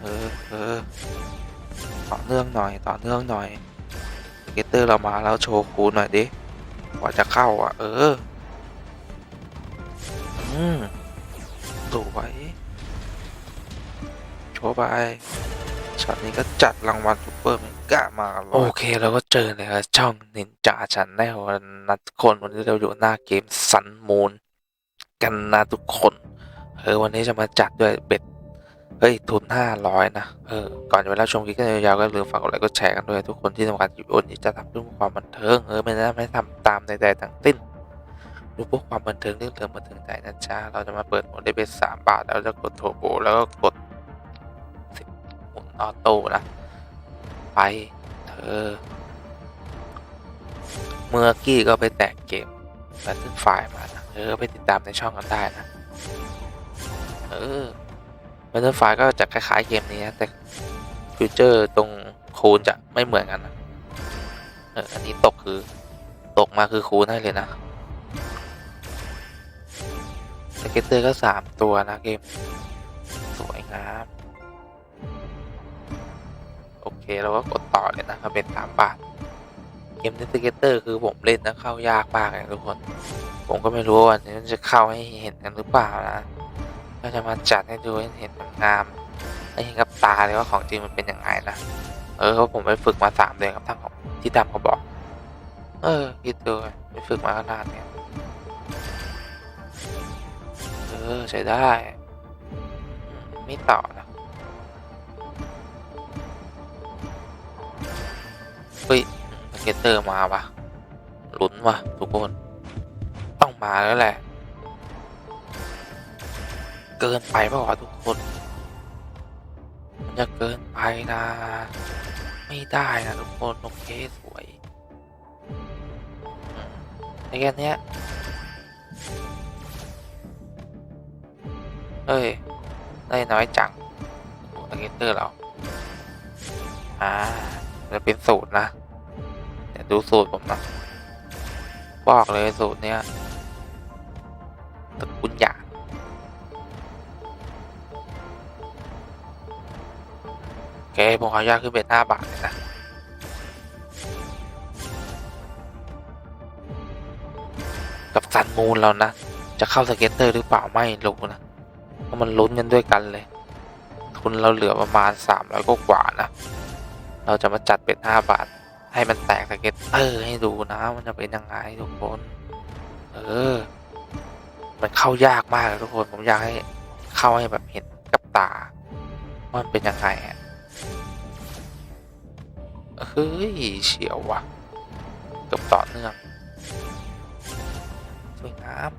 เออเออต่อเนื่องหน่อยต่อเนื่องหน่อยเกตเตอร์เรามาแล้วโชว์คูหน่อยดิกว่าจะเข้าอะ เออ อืมสวยโชว์ไปช็อตนี้ก็จัดรางวัลซุปเปอร์เมกามาโอเคเราก็เจอเลยครับช่องนินจาชันแนลนัดทุกคนวันนี้เราอยู่หน้าเกมซันมูนกันนะทุกคน เออวันนี้จะมาจัดด้วยเบ็ด เฮ้ย ทุนห้าร้อยนะ เออ ก่อนจะไปรับชมคลิปกันยาวๆก็อย่าลืมฝากกดไลค์กดแชร์กันด้วยทุกคนที่ทำการอยู่บนนี้จะทำเพื่อความบันเทิง เออ ไม่ได้ไม่ทำตามใดๆทั้งสิ้นดูพวกความบันเทิงเรื่องเติมบันเทิงใจนะจ๊ะเราจะมาเปิดโหมดได้เป็นสามบาท แล้วจะกดโทโบแล้วก็กดสิบหมุนออโต้นะ ไปเธอเมื่อกี้ก็ไปแตกเกมแบทเทิลไฟมานะเออ ไปติดตามในช่องกันได้นะ เออ บ t เ e อร์ไฟก็จะคล้ายๆเกมนี้นะแต่ฟิวเจอร์ตรงคูณจะไม่เหมือนกันนะเอออันนี้ตกคือตกมาคือคูณให้เลยนะสเก็ตเตอร์ก็สามตัวนะเกม สวยงามโอเคเราก็กดต่อเลยนะครับเป็นสามบาทเกมนี้สเก็ตเตอร์คือผมเล่นนะเข้ายากมากเลยทุกคน ผมก็ไม่รู้ว่าวันนี้จะเข้าให้เห็นกันหรือเปล่านะ ก็จะมาจัดให้ดูให้เห็นงามให้เห็นกับตาเลยว่าของจริงมันเป็นยังไงนะเออเพราะผมไปฝึกมาสามเดือนกับทั้งของที่ทำเขาบอก เออคิดดูไปฝึกมาก็นานเนี่ยเออใช้ได้ ไม่ต่อนะเฮ้ยเกตเตอร์มาปะลุ้นวะทุกคน ต้องมาแล้วแหละ เกินไปเปล่าวะทุกคน มันจะเกินไปนะ ไม่ได้นะทุกคน โอเค สวยอืมในแค่เนี้ยเฮ้ย ได้น้อยจังสเกเตอร์เรา อ่า จะเป็นสูตรนะ เดี๋ยวดูสูตรผมนะ บอกเลยสูตรเนี้ยตระกูลหยา เคผมขออนุญาตขึ้นเป็นห้าบาทนะกับซันมูนเรานะ จะเข้าสเก็ตเตอร์หรือเปล่าไม่รู้นะเพราะมันลุ้นกันด้วยกันเลย ทุนเราเหลือประมาณสามร้อยกว่านะ เราจะมาจัดเป็นห้าบาท ให้มันแตกสเก็ตเตอร์ให้ดูนะ มันจะเป็นยังไงทุกคน เออ มันเข้ายากมากทุกคน ผมอยากให้เข้าให้แบบเห็นกับตาว่ามันเป็นยังไงอะ เฮ้ย เฉียวว่ะกับต่อเนื่องสวยงาม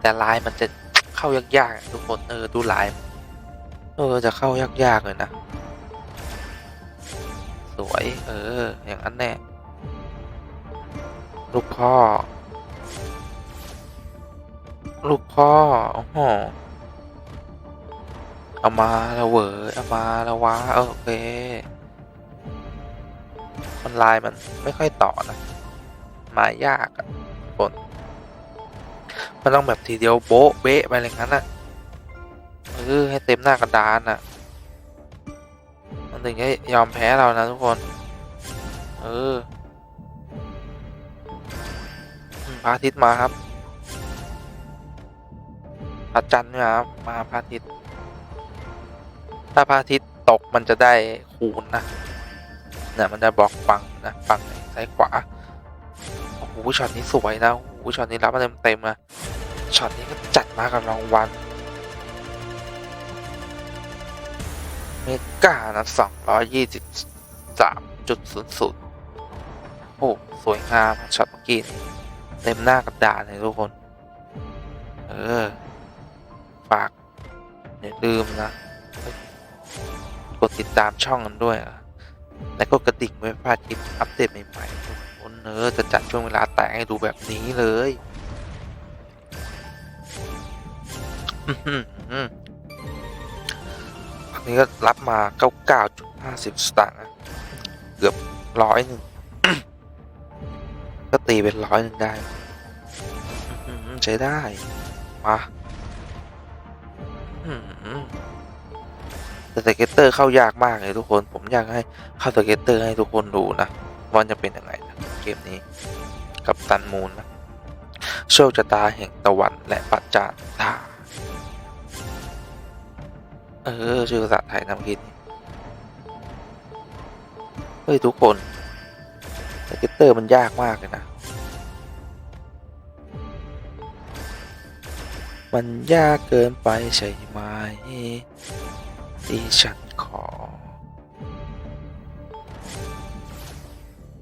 แต่ลายมันจะเข้ายากๆอะทุกคนเออดูลายเออจะเข้ายากๆเลยนะ สวยเออ อย่างนั้นแน่ลูกพ่อ ลูกพ่อโอ้โหเอามาล้วเวอเอามาล้ววะโอเค มันไลายมันไม่ค่อยต่อนะ มายากอะคนมันต้องแบบทีเดียวโบ๊ะเบ๊ะไปอะไรงั้นอะเออให้เต็มหน้ากระดานอะมันถึงจะยอมแพ้เรานะทุกคน เออพระอาทิตย์มาครับพระจันทร์เนี่ยครับมาพระอาทิตย์ถ้าพระอาทิตย์ตกมันจะได้คูณนะ นี่ยมันจะบอกฝั่งนะฝั่งซ้ายขวาโอ้โหช็อตนี้สวยนะโอ้โหช็อตนี้รับมาเต็มเต็มๆอะช็อตนี้ก็จัดมากับรางวัลเมกานะสองร้อยยี่สิบสามจุดศูนย์ศูนย์โอ้สวยงามช็อตเมื่อกี้นี่เต็มหน้ากระดานเลยทุกคน เออ ฝากอย่าลืมนะ กดติดตามช่องกันด้วยอะ และกดกระดิ่งไว้ไม่พลาดคลิปอัปเดตใหม่ๆทุกคนเนอะจะจัดช่วงเวลาแต่งให้ดูแบบนี้เลยอื้อหืออันนี้ก็รับมา 99.50 สตางค์เกือบร้อยหนึ่งก็ตีเป็นร้อยหนึ่งได้ใช้ได้ มา แต่สเก็ตเตอร์เข้ายากมากเลยทุกคน ผมอยากให้เข้าสเก็ตเตอร์ให้ทุกคนดูนะว่าจะเป็นยังไงนะเกมนี้ กับตันมูลนะโชคชะตาแห่งตะวันและปัจจานตาเออชื่อภาษาไทยนะเมื่อกี้นี้เฮ้ยทุกคนสเก็ตเตอร์มันยากมากเลยนะมันยากเกินไปใช่ไหม ที่ฉันขอ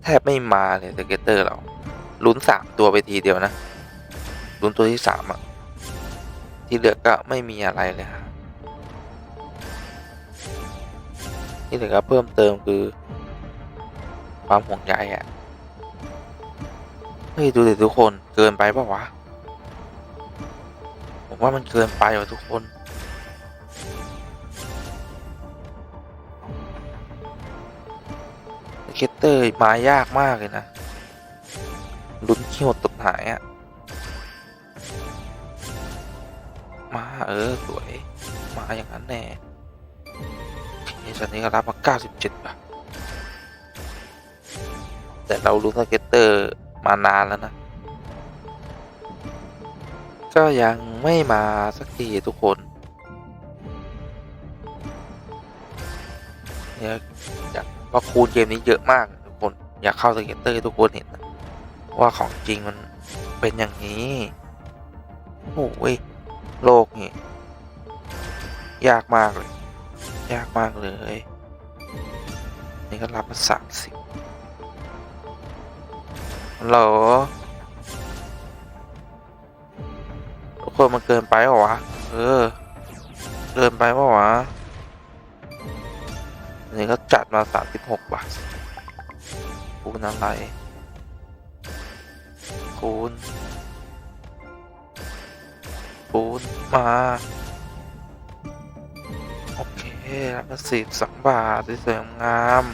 แทบไม่มาเลยสเก็ตเตอร์เราลุ้นสามตัวไปทีเดียวนะลุ้นตัวที่สามอะที่เหลือก็ไม่มีอะไรเลยฮะที่เหลือก็เพิ่มเติมคือ ความห่วงใยอะเฮ้ยดูดิทุกคนเกินไปปะวะ ผมว่ามันเกินไปว่ะทุกคน กตเตอร์มายากมากเลยนะลุ้นขี้หดตกหายอะ่ะมาเออ สวย มาอย่างนั้นแน่โอเคตอนนี้ก็รับมา 97บาทแต่เราลุ้นสเก็ตเตอร์มานานแล้วนะ ก็ยังไม่มาสักทีทุกคนเนี่ยอยาก เพราะคูณเกมนี้เยอะมากทุกคนอยากเข้าสเก็ตเตอร์ทุกคนเห็นนะว่าของจริงมันเป็นอย่างนี้โอ้ยโลกนี่ยากมากเลย ยากมากเลย นี่ก็รับมาสามสิบฮัลโหลทุกคนมันเกินไปเหรอวะ เออ เกินไปเปล่าวะ นนี้ก็จัดมาสามสิบหกบาทคูณอะไร คูณ คูณ มา โอเคแล้วก็สิบสองบาทสวยงาม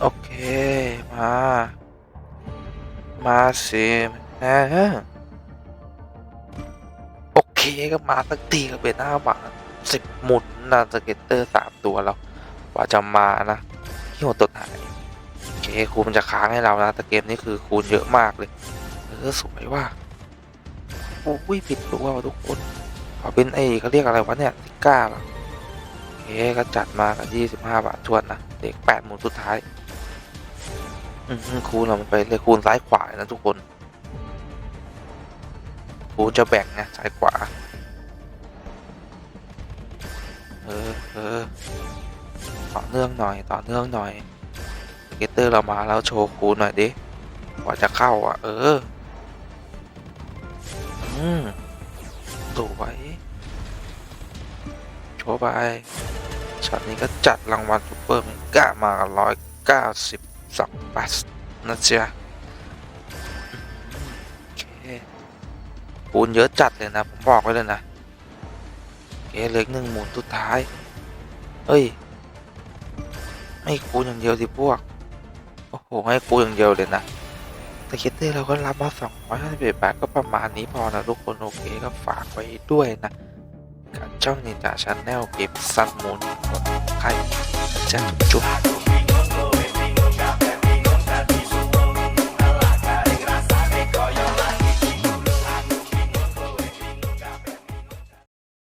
โอเค มา มาสิฮะโอเคก็มาสักทีก็เป็นห้าบาทสิบหมุนนะสเก็ตเตอร์สามตัวแล้ว กว่าจะมานะที่หัวตดหายโอเคคูมันจะค้างให้เรานะ แต่เกมนี้คือคูณเยอะมากเลย เออสวยว่าโอ้ยผิดตัวว่ะทุกคนขอเป็นไอ้เขาเรียกอะไรวะเนี่ยติก้าเหรอโอเคก็จัดมากันยี่สิบห้าบาททวนนะเด็กแปดหมุนสุดท้าย อืมคูณเรามันไปเลยคูณซ้ายขวานะทุกคนกูจะแบ่งไงซ้ายขวา เออเออ ต่อเนื่องหน่อยต่อเนื่องหน่อยเก็ตเตอร์เรามาแล้วโชว์คูหน่อยดิกว่าจะเข้าอะ เออ อืมสวยโชว์ไปช็อตนี้ก็จัดรางวัลซูเปอร์เมกามาร้อยเก้าสิบสองบาทนะจ๊ะโอเคปูนเยอะจัดเลยนะ ผมบอกไว้เลยนะโอเคเหลืออกหนึ่งหมุนสุดท้ายเฮ้ย ไม่คูณอย่างเดียวสิพวก โอ้โห ให้กูอย่างเดียวเลยนะแต่คิดได้เราก็รับมาสองร้อยห้าสิบเอ็ดบาทก็ประมาณนี้พอนะทุกคนโอเคก็ฝากไว้ด้วยนะกับช่องนินจาชาแนลเกมซันมูนใครจะจุ๊บ